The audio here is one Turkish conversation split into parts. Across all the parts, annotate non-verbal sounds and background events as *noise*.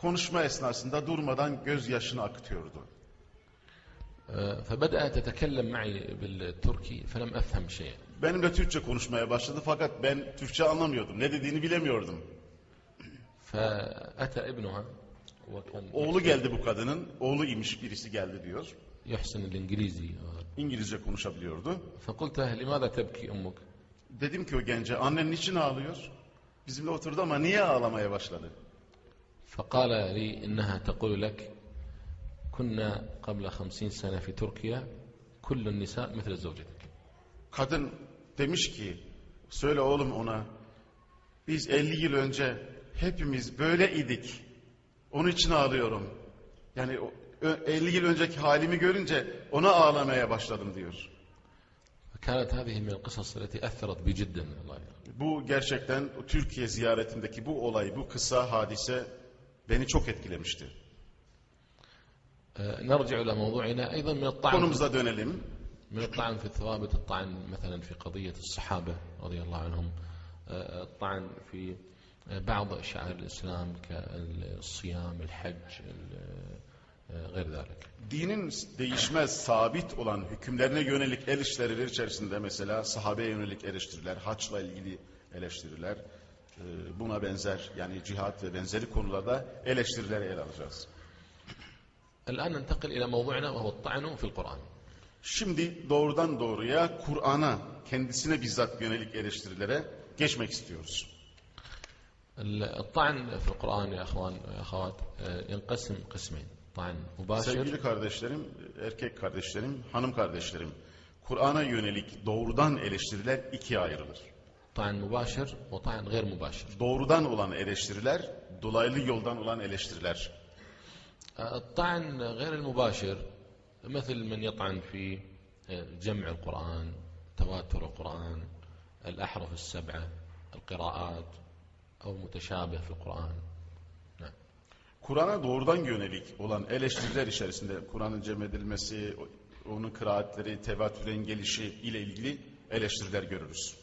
konuşma esnasında durmadan gözyaşını akıtıyordu. آه، فبدأت تتكلم معي بالتركي فلم أفهم شيئا Benimle Türkçe konuşmaya başladı fakat ben Türkçe anlamıyordum. Ne dediğini bilemiyordum. فأتى ابنها وكان Oğlu geldi bu kadının. Oğlu imiş birisi geldi diyor. يحسن الإنجليزي İngilizce konuşabiliyordu. فقلت له لماذا تبكي أمك Dedim ki o gence annen niçin ağlıyor? Bizimle oturdu ama niye ağlamaya başladı? فقال لي إنها تقول لك كنا قبل خمسين سنة في تركيا كل النساء مثل زوجتك Kadın demiş ki söyle oğlum ona biz 50 yıl önce hepimiz böyle idik. Onun için ağlıyorum. Yani o- ö- 50 yıl önceki halimi görünce ona ağlamaya başladım diyor. فكانت هذه من القصص التي أثرت بي جدا الله يرحمه. Bu gerçekten o Türkiye ziyaretindeki bu olay, bu kısa hadise beni çok etkilemişti. آه، نرجع إلى موضوعنا أيضا من الطعن Konumuza dönelim. من الطعن في الثوابت الطعن مثلا في قضية الصحابة رضي الله عنهم آه، الطعن في آه، بعض شعائر الإسلام كالصيام الحج ال- آه، غير ذلك Dinin değişmez, sabit olan hükümlerine yönelik eleştiriler içerisinde mesela sahabeye yönelik eleştiriler, haçla ilgili eleştiriler, e, buna benzer yani cihat ve benzeri konularda eleştirileri ele alacağız. الآن ننتقل إلى موضوعنا وهو الطعن في القرآن Şimdi doğrudan doğruya Kur'an'a, kendisine bizzat yönelik eleştirilere geçmek istiyoruz. الطعن في القرآن يا أخوان يا أخوات آه، ينقسم قسمين طعن مباشر Sevgili kardeşlerim, erkek kardeşlerim, hanım kardeşlerim, Kur'an'a yönelik doğrudan eleştiriler ikiye ayrılır. طعن مباشر وطعن غير مباشر Doğrudan olan eleştiriler, dolaylı yoldan olan eleştiriler. آه، الطعن غير المباشر مثل من يطعن في آه، جمع القرآن تواتر القرآن الأحرف السبعة القراءات أو متشابه في القرآن نعم Kur'an'a doğrudan yönelik olan eleştiriler içerisinde Kur'an'ın cem edilmesi, o- onun kıraatleri, tevatüren gelişi ile ilgili eleştiriler görürüz.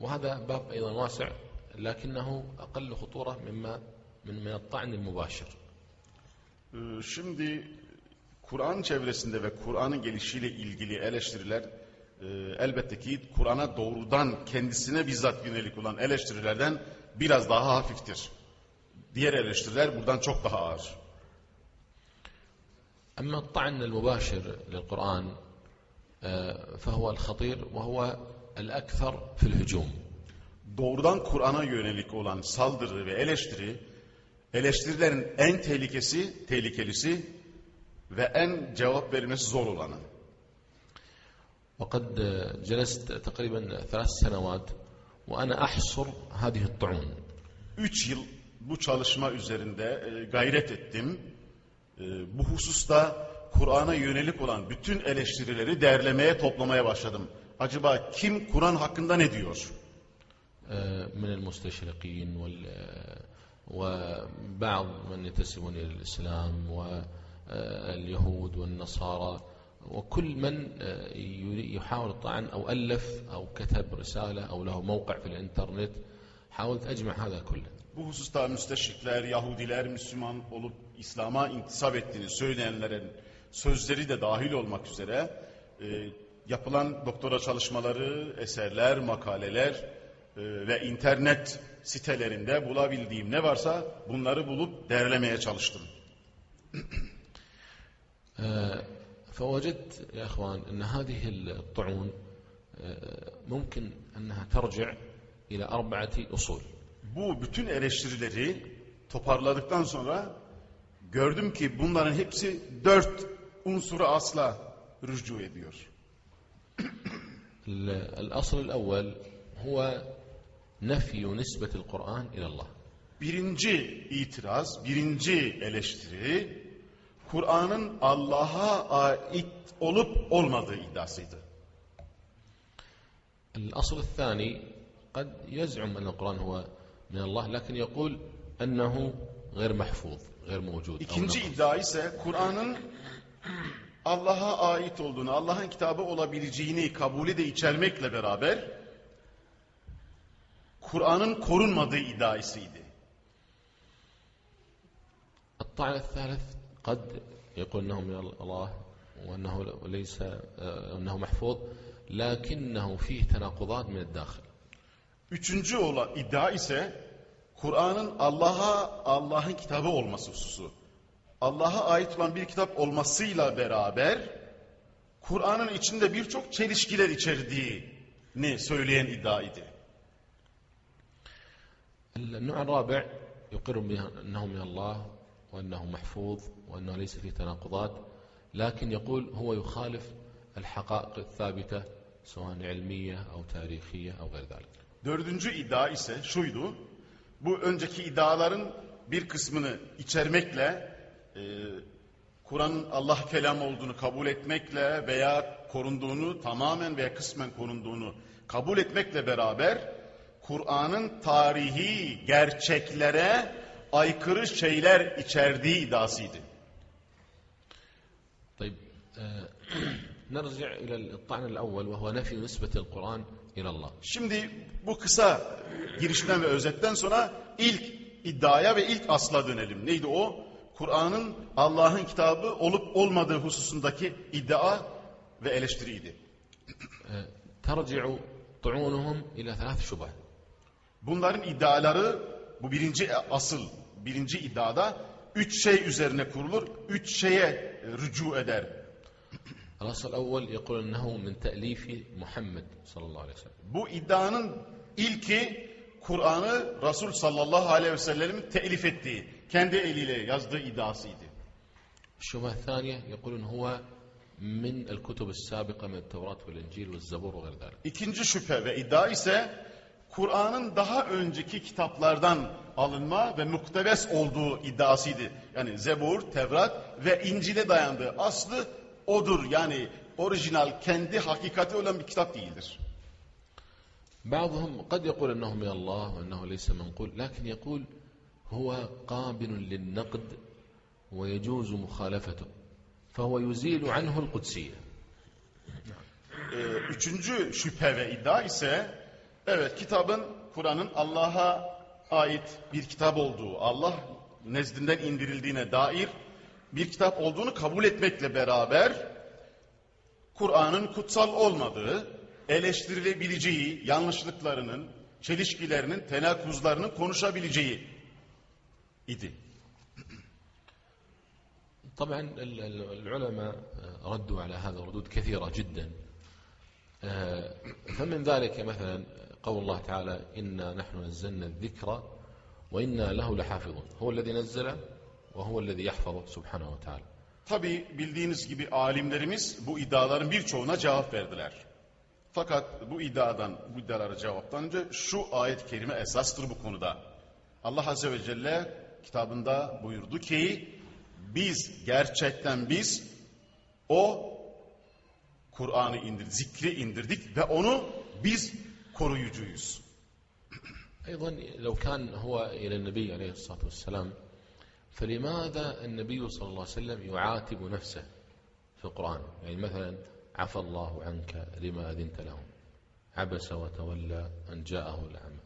وهذا باب أيضا واسع لكنه أقل خطورة مما من من الطعن المباشر Ee, Şimdi Kur'an çevresinde ve Kur'an'ın gelişiyle ilgili eleştiriler e, elbette ki Kur'an'a doğrudan kendisine bizzat yönelik olan eleştirilerden biraz daha hafiftir. Diğer eleştiriler buradan çok daha ağır. أما الطعن المباشر للقرآن آه، فهو الخطير وهو الأكثر في الهجوم Doğrudan Kur'an'a yönelik olan saldırı ve eleştiri, eleştirilerin en tehlikesi, tehlikelisi ve en cevap verilmesi zor olanı. وقد آه، جلست تقريبا ثلاث سنوات وأنا أحصر هذه الطعون Üç yıl bu çalışma üzerinde e, gayret ettim. E, bu hususta Kur'an'a yönelik olan bütün eleştirileri derlemeye, toplamaya başladım. Acaba kim Kur'an hakkında ne diyor? آه، من المستشرقين وال آه، وبعض من ينتسبون إلى الإسلام واليهود والنصارى وكل من آه، يري- يحاول الطعن أو ألف أو كتب رسالة أو له موقع في الإنترنت حاولت أجمع هذا كله Bu hususta müsteşrikler, Yahudiler, Müslüman olup İslam'a intisap ettiğini söyleyenlerin sözleri de dahil olmak üzere e, yapılan doktora çalışmaları, eserler, makaleler e, ve internet sitelerinde bulabildiğim ne varsa bunları bulup derlemeye çalıştım. *clears throat* آه، فوجدت يا اخوان ان هذه الطعون آه، ممكن انها ترجع الى اربعه اصول. Bu bütün eleştirileri toparladıktan sonra gördüm ki bunların hepsi dört unsura asla rücu ediyor. ال- الأصل الأول هو نفي نسبة القرآن إلى الله. Birinci itiraz, birinci eleştiri Kur'an'ın Allah'a ait olup olmadığı iddiasıydı. الأصل الثاني قد يزعم أن القرآن هو من الله لكن يقول أنه غير محفوظ غير موجود İkinci iddia ise Kur'an'ın Allah'a ait olduğunu, Allah'ın kitabı olabileceğini kabulü de içermekle beraber Kur'an'ın korunmadığı iddiasıydı. الطعن الثالث قد يقول أنه من الله وأنه ليس آه، أنه محفوظ لكنه فيه تناقضات من الداخل Üçüncü olan iddia ise Kur'an'ın Allah'a Allah'ın kitabı olması hususu. Allah'a ait olan bir kitap olmasıyla beraber Kur'an'ın içinde birçok çelişkiler içerdiğini söyleyen iddia idi. النوع الرابع يقر به أنه من الله وأنه محفوظ وأنه ليس فيه تناقضات لكن يقول هو يخالف الحقائق الثابتة سواء علمية أو تاريخية أو غير ذلك Dördüncü iddia ise şuydu. Bu önceki iddiaların bir kısmını içermekle e, Kur'an'ın Allah kelamı olduğunu kabul etmekle veya korunduğunu tamamen veya kısmen korunduğunu kabul etmekle beraber Kur'an'ın tarihi gerçeklere aykırı şeyler içerdiği iddiasıydı. طيب آه، نرجع إلى الطعن الأول وهو نفي نسبة القرآن إلى الله Şimdi bu kısa girişten ve özetten sonra ilk iddiaya ve ilk asla dönelim. Neydi o? Kur'an'ın Allah'ın kitabı olup olmadığı hususundaki iddia ve eleştiriydi. آه، ترجع طعونهم إلى ثلاث شبه Bunların iddiaları bu birinci asıl, birinci iddiada üç şey üzerine kurulur, üç şeye e, rücu eder. الأصل الأول يقول أنه من تأليف محمد صلى الله عليه وسلم Bu iddianın ilki Kur'an'ı Resul sallallahu aleyhi ve sellemin telif ettiği, kendi eliyle yazdığı iddiasıydı. الشبهة الثانية يقولون هو من الكتب السابقة من التوراة والإنجيل والزبور وغير ذلك İkinci şüphe ve iddia ise Kur'an'ın daha önceki kitaplardan alınma ve muktebes olduğu iddiasıydı. Yani Zebur, Tevrat ve İncil'e dayandığı aslı odur. Yani orijinal, kendi hakikati olan bir kitap değildir. بعضهم قد يقول أنه من الله وأنه ليس منقول لكن يقول هو قابل للنقد ويجوز مخالفته فهو يزيل عنه القدسية Ee, üçüncü şüphe ve iddia ise evet kitabın Kur'an'ın Allah'a ait bir kitap olduğu, Allah nezdinden indirildiğine dair bir kitap olduğunu kabul etmekle beraber Kur'an'ın kutsal olmadığı, eleştirilebileceği, yanlışlıklarının, çelişkilerinin, tenakuzlarının konuşabileceği idi. طبعا ال- ال- العلماء ردوا على هذا ردود كثيرة جدا آه، فمن ذلك مثلا قول الله تعالى إنا نحن نزلنا الذكر وإنا له لحافظون هو الذي نزل وهو الذي يحفظ سبحانه وتعالى Tabi bildiğiniz gibi alimlerimiz bu iddiaların birçoğuna cevap verdiler. Fakat bu iddiadan, bu iddialara cevaptan önce şu ayet-i kerime esastır bu konuda. Allah Azze ve Celle kitabında buyurdu ki biz gerçekten biz o Kur'an'ı indir, zikri indirdik ve onu biz koruyucuyuz. أيضا لو كان هو إلى النبي عليه الصلاة والسلام فلماذا النبي صلى الله عليه وسلم يعاتب نفسه في القرآن يعني مثلا عفى الله عنك لما أذنت لهم عبس وتولى أن جاءه الأعمى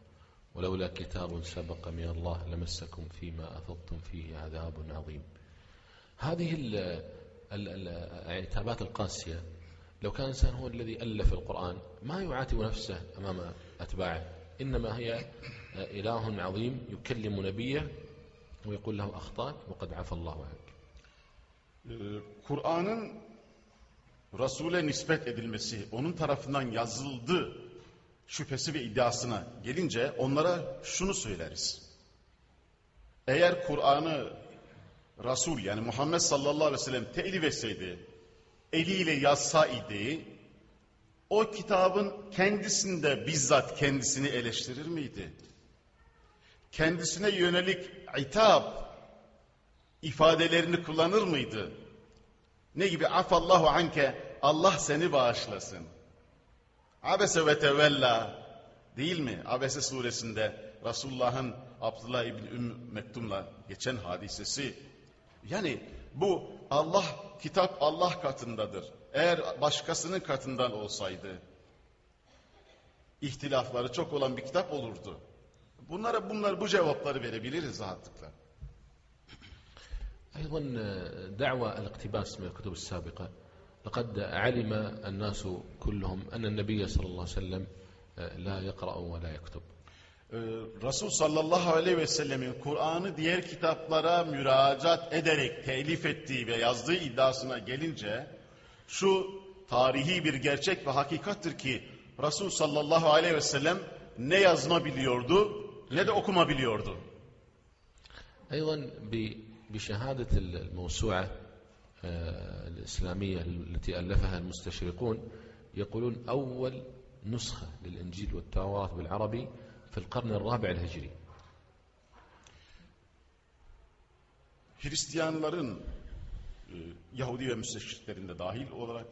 ولولا كتاب سبق من الله لمسكم فيما أفضتم فيه عذاب عظيم. هذه ال- ال- ال- العتابات القاسية لو كان الإنسان هو الذي ألف القرآن ما يعاتب نفسه أمام أتباعه إنما هي إله عظيم يكلم نبيه ويقول له أخطأت وقد عفى الله عنك. Kur'an'ın Resul'e nispet edilmesi, onun tarafından yazıldı şüphesi ve iddiasına gelince onlara şunu söyleriz. Eğer Kur'an'ı Resul yani Muhammed sallallahu aleyhi ve sellem telif etseydi, eliyle yazsa idi, o kitabın kendisinde bizzat kendisini eleştirir miydi? Kendisine yönelik itap ifadelerini kullanır mıydı? Ne gibi afallahu anke Allah seni bağışlasın. Abese ve tevella değil mi? Abese suresinde Resulullah'ın Abdullah İbni Ümm Mektum'la geçen hadisesi. Yani bu Allah kitap Allah katındadır. Eğer başkasının katından olsaydı ihtilafları çok olan bir kitap olurdu. Bunlara bunlar bu cevapları verebiliriz rahatlıkla. أيضا دعوى الاقتباس من الكتب السابقة لقد علم الناس كلهم أن النبي صلى الله عليه وسلم لا يقرأ ولا يكتب Ee, Resul sallallahu aleyhi ve sellemin Kur'an'ı diğer kitaplara müracaat ederek telif ettiği ve yazdığı iddiasına gelince şu tarihi bir gerçek ve hakikattir ki Resul sallallahu aleyhi ve sellem ne yazma biliyordu ne de okuma biliyordu. أيضا ب- بشهادة الموسوعة آه، الإسلامية التي ألفها المستشرقون يقولون أول نسخة للإنجيل والتوراة بالعربي في القرن الرابع الهجري Hristiyanların e, Yahudi ve müsteşriklerin de dahil olarak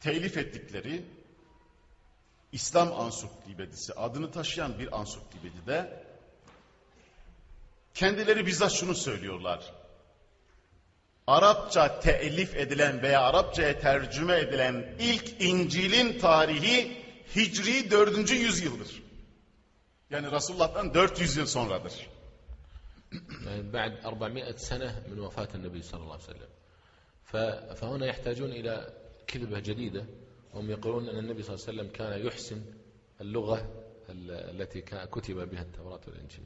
telif ettikleri İslam ansiklopedisi adını taşıyan bir ansiklopedide kendileri bizzat şunu söylüyorlar. Arapça telif edilen veya Arapçaya tercüme edilen ilk İncil'in tarihi Hicri 4. yüzyıldır. Yani Resulullah'tan 400 yıl sonradır. يعني بعد 400 سنة من وفاة النبي صلى الله عليه وسلم ف- فهنا يحتاجون إلى كذبة جديدة وهم يقولون أن النبي صلى الله عليه وسلم كان يحسن اللغة ال- التي كا- كتب بها التوراة والإنجيل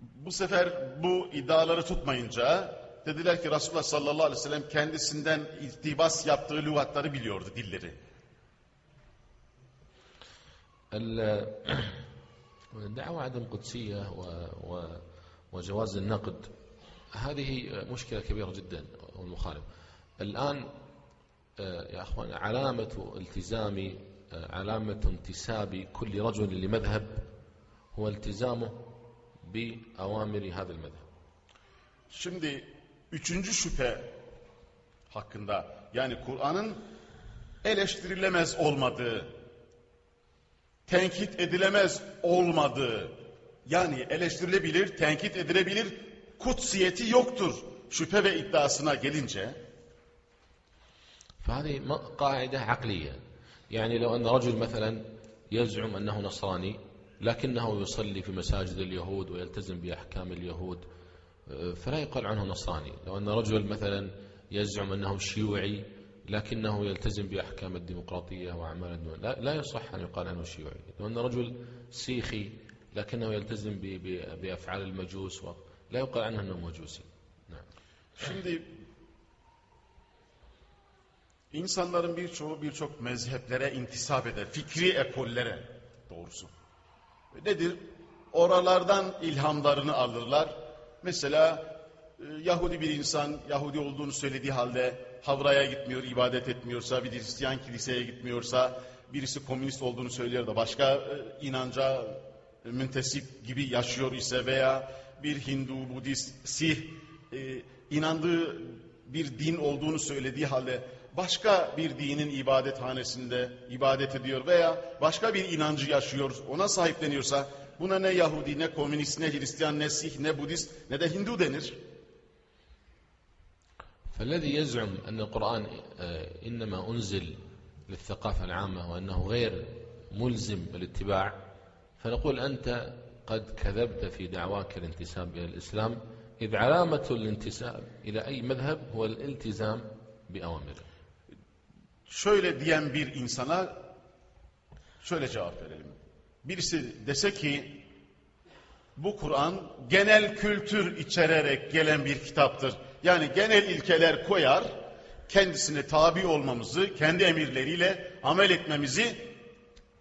Bu sefer bu iddiaları tutmayınca dediler ki Resulullah sallallahu aleyhi ve sellem kendisinden iltibas yaptığı lügatları biliyordu, dilleri. ال- دعوى عدم قدسية و- و- وجواز النقد هذه مشكلة كبيرة جدا والمخالف الآن آه، يا أخوان علامة التزام آه، علامة انتساب كل رجل لمذهب هو التزامه بأوامر هذا المذهب Şimdi üçüncü şüphe hakkında yani Kur'an'ın eleştirilemez olmadığı, tenkit edilemez olmadığı, yani eleştirilebilir, tenkit edilebilir, kutsiyeti yoktur şüphe ve iddiasına gelince فهذه م- قاعدة عقلية يعني لو أن رجل مثلا يزعم أنه نصراني لكنه يصلي في مساجد اليهود ويلتزم بأحكام اليهود فلا يقال عنه نصراني لو أن رجل مثلا يزعم أنه شيوعي لكنه يلتزم بأحكام الديمقراطية وأعمال الدول لا, يصح أن يقال عنه شيوعي لو أن رجل سيخي لكنه يلتزم بأفعال المجوس لا يقال عنه أنه مجوسي نعم Şimdi insanların birçoğu birçok mezheplere intisap eder. Fikri ekollere doğrusu. Nedir? Oralardan ilhamlarını alırlar. Mesela e, Yahudi bir insan Yahudi olduğunu söylediği halde Havra'ya gitmiyor, ibadet etmiyorsa, bir Hristiyan kiliseye gitmiyorsa, birisi komünist olduğunu söylüyor da başka e, inanca e, müntesip gibi yaşıyor ise veya bir Hindu, Budist, Sih inandığı bir din olduğunu söylediği halde başka bir dinin ibadethanesinde ibadet ediyor veya başka bir inancı yaşıyor, ona sahipleniyorsa buna ne Yahudi, ne komünist, ne Hristiyan, ne Sih, ne Budist, ne de Hindu denir. فالذي يزعم أن القرآن آه، إنما أنزل للثقافة العامة وأنه غير ملزم بالاتباع فنقول أنت قد كذبت في دعواك الانتساب إلى الإسلام إذ علامة الانتساب إلى أي مذهب هو الالتزام بأوامره Şöyle diyen bir insana şöyle cevap verelim. Birisi dese ki bu Kur'an genel kültür içererek gelen bir kitaptır. Yani genel ilkeler koyar, kendisine tabi olmamızı, kendi emirleriyle amel etmemizi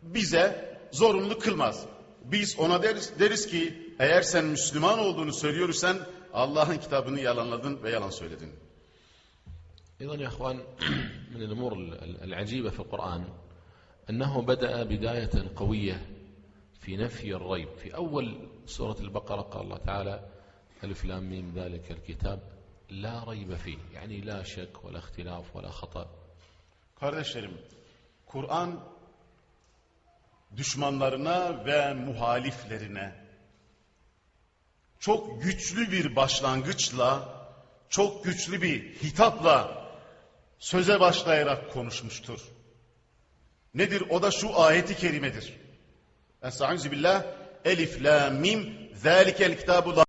bize zorunlu kılmaz. Biz ona deriz, deriz ki eğer sen Müslüman olduğunu söylüyorsan Allah'ın kitabını yalanladın ve yalan söyledin. أيضا يا أخوان من الأمور العجيبة في القرآن أنه بدأ بداية قوية في نفي الريب. في أول سورة البقرة قال الله تعالى ألف لام ميم ذلك الكتاب لا ريب فيه يعني لا شك ولا اختلاف ولا خطأ. Kardeşlerim, Kur'an düşmanlarına ve muhaliflerine çok güçlü bir başlangıçla, çok güçlü bir hitapla söze başlayarak konuşmuştur. Nedir? O da şu ayeti kerimedir. Estaizu billah. Elif, la, mim, zâlikel kitabu